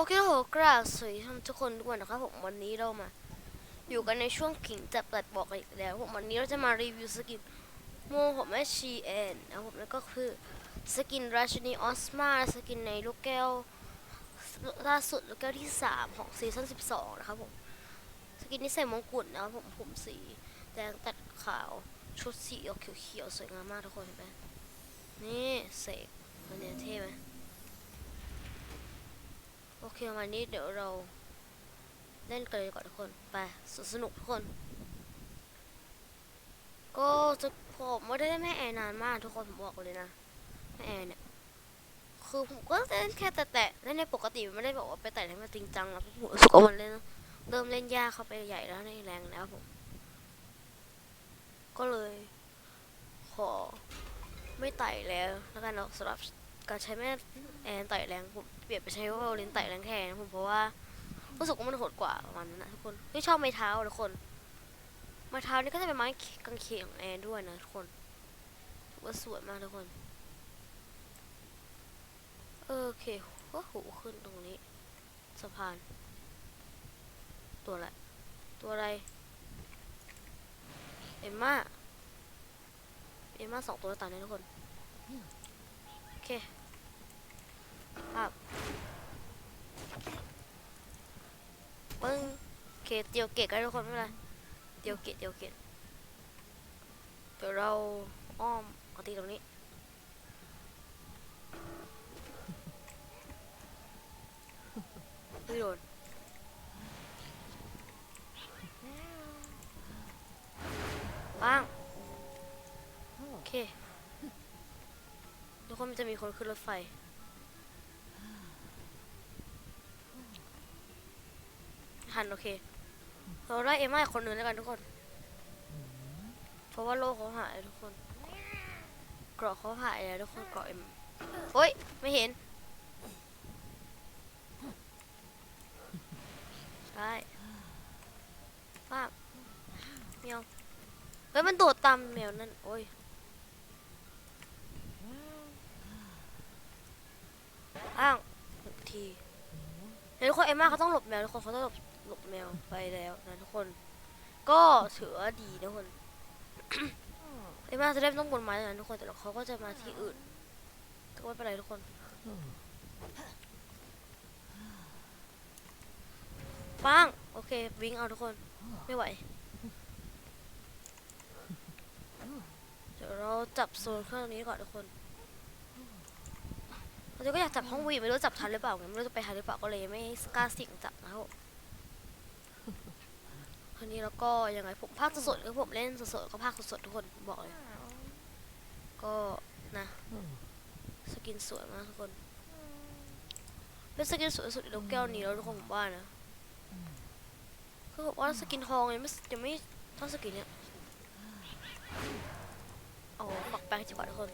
โอเคโหกราบสวัสดีทุกคนทุกคนนะครับผมวันนี้เรามา อยู่กันในช่วงขิงจับตัดบอกอีกแล้วผมวันนี้เราจะมารีวิวสกินโมของแมชีแอนนะผมแล้วก็คือสกินราชินีออสมาสกินในลูกแก้วล่าสุดลูกแก้วที่ 3 ของซีซั่น12 นะครับผมสกินนี้ใส่มงกุฎนะครับผมผมสีแดงตัดขาวชุดสีออกเขียวๆสวยงามมากทุกคนเห็นไหมนี่เสกมันเนี่ยเท่ไหม โอเควันนี้เดี๋ยวเราเล่นกันเลยก่อนทุกคน ไปสนสนุกทุกคน ก็จะผมไม่ได้เล่นแม่แอร์นานมากทุกคนผมบอกเลยนะแม่แอร์เนี่ยคือผมก็เล่นแค่แต่แตะเล่นในปกติไม่ได้บอกว่าไปแต่ให้มันจริงจังนะผมรู้สึกว่ามันเล่นเริ่มเล่นยากเข้าไปใหญ่แล้วในแรงแล้วผม ก็เลย ขอไม่ไต่แล้วแล้วกันเนาะสำหรับ การใช้แม่แอนไต่แรงผมเปลี่ยนไปใช้ว่าเลนไต่แรงแทนผมเพราะว่ารู้สึกว่ามันโหดกว่าประมาณนั้นนะทุกคนไม่ชอบไม้เท้าทุกคนไม้เท้านี่ก็จะเป็นไม้กางเขนของแอนด้วยนะทุกคนถือว่าสวยมากทุกคนโอเคก็หูขึ้นตรงนี้สะพาน ตัวอะไรตัวอะไร เอ็มมาเอ็มมาสองตัวตายนะทุกคน โอเค ภาพปึ้งโอเคเตียวเกตกันทุกคนไม่เป็นไรเตียวเกตเตียวเกตเดี๋ยวเราอ้อมเอาตีตรงนี้ไม่โดนปังโอเคทุกคนมันจะมีคนขึ้นรถไฟันโอเค เราได้เอมมาอีกคนหนึ่งแล้วกันทุกคน เพราะว่าโลกเขาหายทุกคน เกราะเขาหายแล้วทุกคนเกราะเอ็มโอ้ยไม่เห็นใช่ป้าเมียวเฮ้ยมันโดดตามแมวนั่นโอ้ยอ้างทีเดี๋ยวทุกคนเอ็มมาเขาต้องหลบแมวทุกคนเขาต้องหลบ หลบแมวไปแล้วนะทุกคน ก็ถือว่าดีนะทุกคนเอ็มาจะได้ไม่ต้องบนไม้นะทุกคนแต่เขาก็จะมาที่อื่นก็ไม่เป็นไรทุกคน ปังโอเค วิ่งเอาทุกคน ไม่ไหว เดี๋ยวเราจับโซนเครื่องนี้ก่อนทุกคนเราก็อยากจับห้องวีไม่รู้จับทันหรือเปล่าไงไม่รู้จะไปทันหรือเปล่าก็เลยไม่กล้าเสี่ยงจับนะครับ คราวนี้แล้วก็ยังไงผมภาคสดๆก็ผมเล่นสดๆก็ภาคสดๆทุกคนบอกเลยก็นะสกินสวยมากทุกคนเป็นสกินสวยสุดในโลกแก้วนี้แล้วทุกคนผมว่านะคือผมว่าสกินทองยังไม่ยังไม่เท่าสกินเนี้ยเอาปักแป้งดีกว่าทุกคน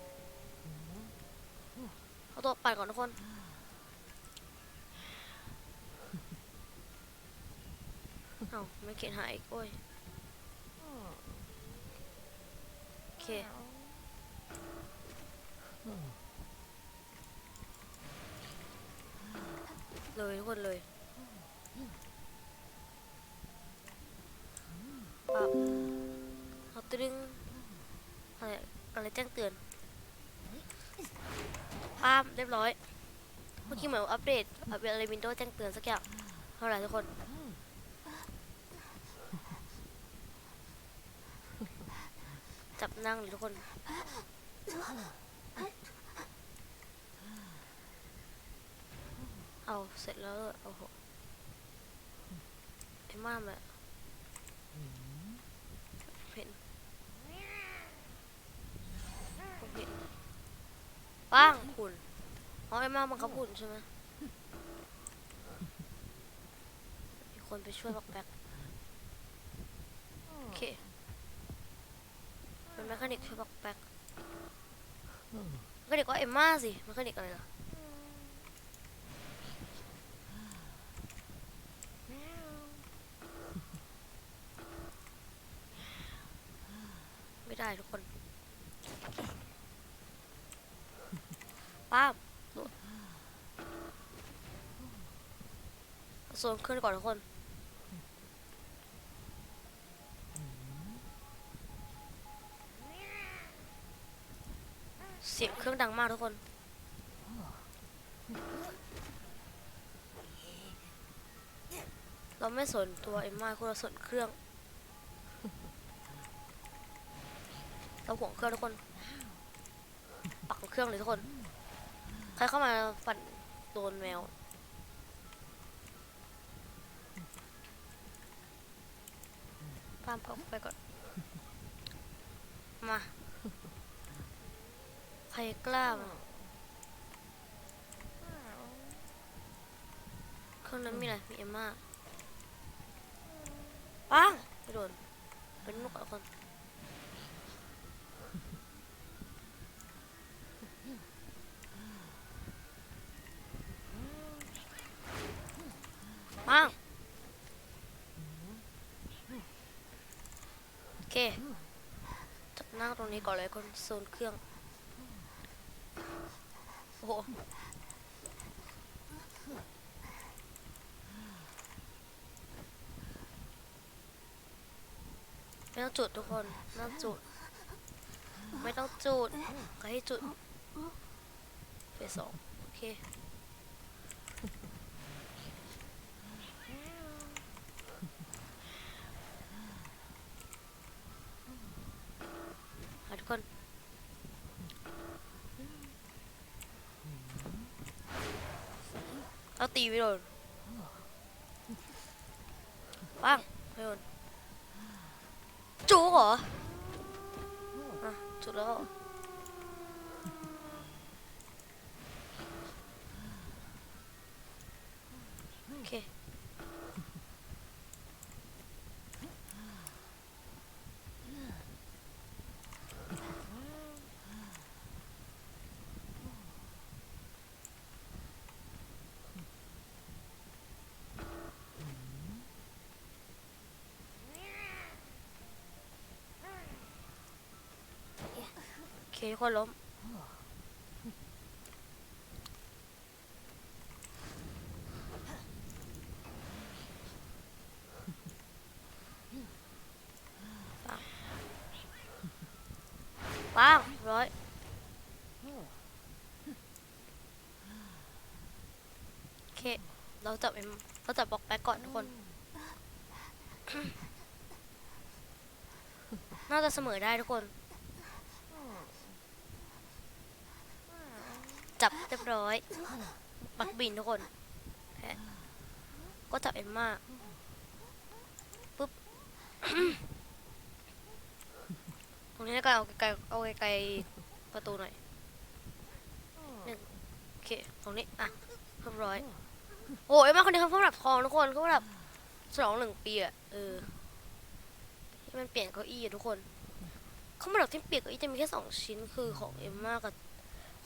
เอาตัวปั่นก่อนทุกคน เอาไม่เขียนหายอีกโอ้ยโอเคเลยทุกคนเลยปับเอาตึงอะไรอะไรแจ้งเตือนป้ามเรียบร้อย เมื่อกี้เหมือนอัปเดตอัปเดตอะไรวินโดว์แจ้งเตือนสักอย่างเท่าไหร่ทุกคน จับนั่งทุกคน เอาเสร็จแล้วโอ้โหไอ้มามอะเห็นผมเห็นป้างคุณอ๋อไอ้มามันเขาพุ่นใช่ไหมมีคนไปช่วยบอกแบกโอเค เป็นแมคานิกช่วยบอกแบกแมคานิกก็เอ็มม่าสิแมคานิกอะไรล่ะไม่ได้ทุกคนป้าบโดดโซนเครื่ก่อนทุกคน เครื่องดังมากทุกคน เราไม่สนตัวเอ็มมาคุณเราสนเครื่อง เราห่วงเครื่องทุกคน ปักเครื่องเลยทุกคน ใครเข้ามาปั่นโดนแมวตามเขาไปก่อน มา ใครกล้ามาเครื่องนั้นมีอะไร มีเอมมาปังไม่โดน เป็นนกอะคนปังโอเคจับนั่งตรงนี้ก่อนเลยคนโซนเครื่อง โอ้ไม่ต้องจุดทุกคนไม่ต้องจุด ไม่ต้องจุดใครให้จุดเฟสสองโอเคทุกคน เอาตีไม่โดนปังไม่โดนจูเหรออะจุดแล้วโอเค ทุกคนล้มปังปังร้อยโอเค เราจับเอ็มเราจับบล็อกแบ็กก่อนทุกคน น่าจะเสมอได้ทุกคน จับเรียบร้อยปักบินทุกคนแพ้ก็จับเอ็มมาปุ๊บ ตรงนี้แล้วก็เอาไกลๆเอาไกลๆประตูหน่อยหนึ่งโอเค ตรงนี้ อะเรียบร้อย โอ้เอ็มมาคนนี้เขาเพิ่งรับทองทุกคนเขารับฉลองหนึ่งปีอะเออที่มันเปลี่ยนเก้าอี้อะทุกคนเขามาดับที่เปลี่ยนเก้าอี้จะมีแค่สองชิ้นคือของเอ็มมากับ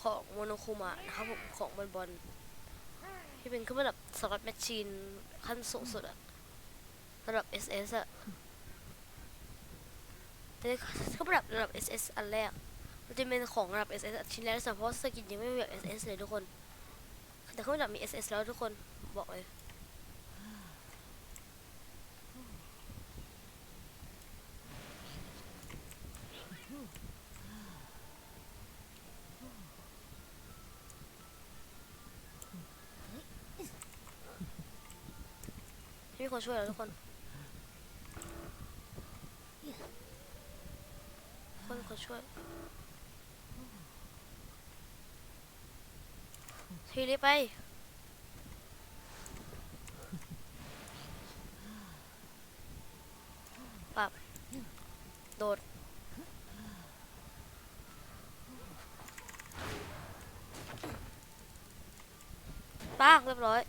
ของโมโนคุมะนะครับผมของบอลบอลที่เป็นเครื่องประดับสล็อตแมชชีนขั้นสูงสุดอะระดับ SS อะแต่เครื่องประดับระดับ SS อันแรกมันจะเป็นของระดับ SS อะชิ้นแรกสุดเพราะสกินยังไม่มีแบบ SS เลยทุกคน แต่เครื่องประดับมี SS แล้วทุกคนบอกเลย มีคนช่วยแล้วทุกคนคนคนช่วยทีรีไปปับโดดปางเรียบร้อย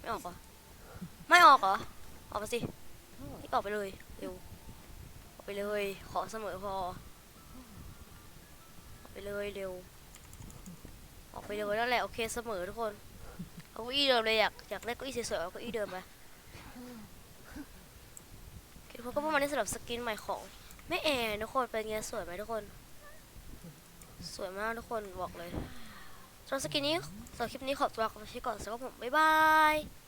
ไม่ ออกเหรอไม่ออกเหรอออกไปสินี่ออกไปเลยเร็วออกไปเลย ขอเสมอพอออกไปเลยเร็ว ออกไปเลยนั่นแหละโอเคเสมอทุกคนเอาเก้าอี้เดิมเลยอยากอยากได้เก้าอี้สวยๆเอาเก้าอี้เดิมไปคทุกคนก็ประมาณนี้สำหรับสกินใหม่ของแม่แอร์ทุกคนเป็นไงสวยไหมทุกคน สวยมากทุกคนบอกเลยสำหรับสกินนี้สำหรับคลิปนี้ขอตัวลาไปก่อนสวัสดีครับผมบ๊ายบาย